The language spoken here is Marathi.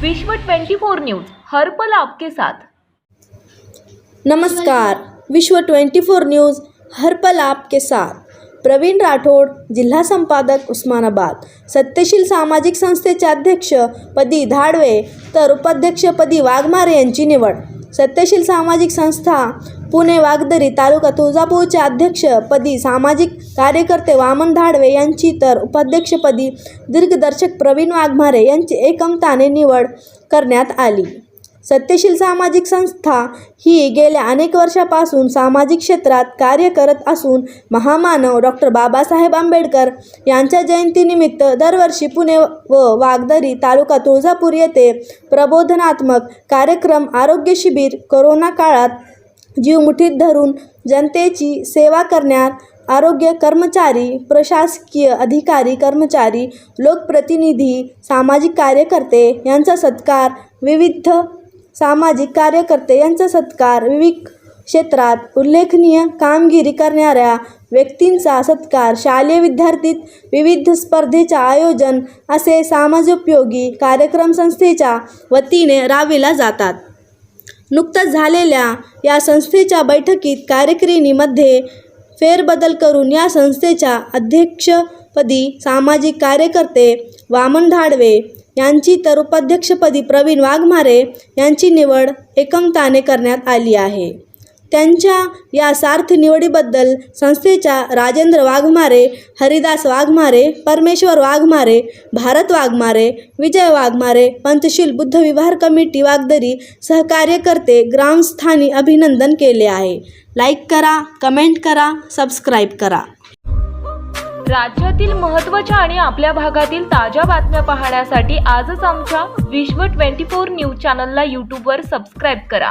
विश्व 24 न्यूज हर पल आपके साथ. नमस्कार. विश्व 24 न्यूज़ हर पल आपके साथ. प्रवीण राठोड जिल्हा संपादक उस्मानाबाद. सत्यशील सामाजिक संस्थेचे अध्यक्ष पदी धाडवे तर उपाध्यक्षपदी वाघमारे यांची निवड. सत्यशील सामाजिक संस्था पुणे वागदरी तालुका तुळजापूरचे अध्यक्षपदी सामाजिक कार्यकर्ते वामन धाडवे यांची तर उपाध्यक्षपदी दिग्दर्शक प्रवीण वाघमारे यांची एकमताने निवड करण्यात आली. सत्यशील सामाजिक संस्था ही गेल्या अनेक वर्षापासून सामाजिक क्षेत्रात कार्य करत असून महामानव डॉक्टर बाबासाहेब आंबेडकर यांच्या जयंतीनिमित्त दरवर्षी पुणे व वागदरी तालुका तुळजापूर येथे प्रबोधनात्मक कार्यक्रम आरोग्य शिबिर कोरोना काळात जीव मुठीत धरून जनतेची सेवा करण्यात आरोग्य कर्मचारी प्रशासकीय अधिकारी कर्मचारी लोकप्रतिनिधी सामाजिक कार्यकर्ते यांचा सत्कार विविध सामाजिक कार्यकर्ते यांचा सत्कार विविध क्षेत्रात उल्लेखनीय कामगिरी करणाऱ्या व्यक्तींचा सत्कार शालेय विद्यार्थीत विविध स्पर्धेचे आयोजन असे समाजोपयोगी कार्यक्रम संस्थेच्या वतीने राबविला जातात. नुकत्याच झालेल्या या संस्थेच्या बैठकीत कार्यकारिणीमध्ये फेरबदल करून या संस्थेच्या अध्यक्षपदी सामाजिक कार्यकर्ते वामन धाडवे यांची तर उपाध्यक्षपदी प्रवीण वाघमारे यांची निवड एकमताने करण्यात आली आहे. त्यांच्या या सार्थ निवडीबद्दल संस्थेच्या राजेंद्र वाघमारे हरिदास वाघमारे परमेश्वर वाघमारे भारत वाघमारे विजय वाघमारे पंचशील बुद्ध विहार कमिटी वागदरी सहकार्यकर्ते ग्रामस्थानी अभिनंदन केले आहे. लाईक करा कमेंट करा सबस्क्राईब करा. राज्यातील महत्त्वाच्या आणि आपल्या भागातील ताज्या बातम्या पाहण्यासाठी आजच आमच्या विश्व 24 न्यूज चॅनलला यूट्यूबवर सबस्क्राईब करा.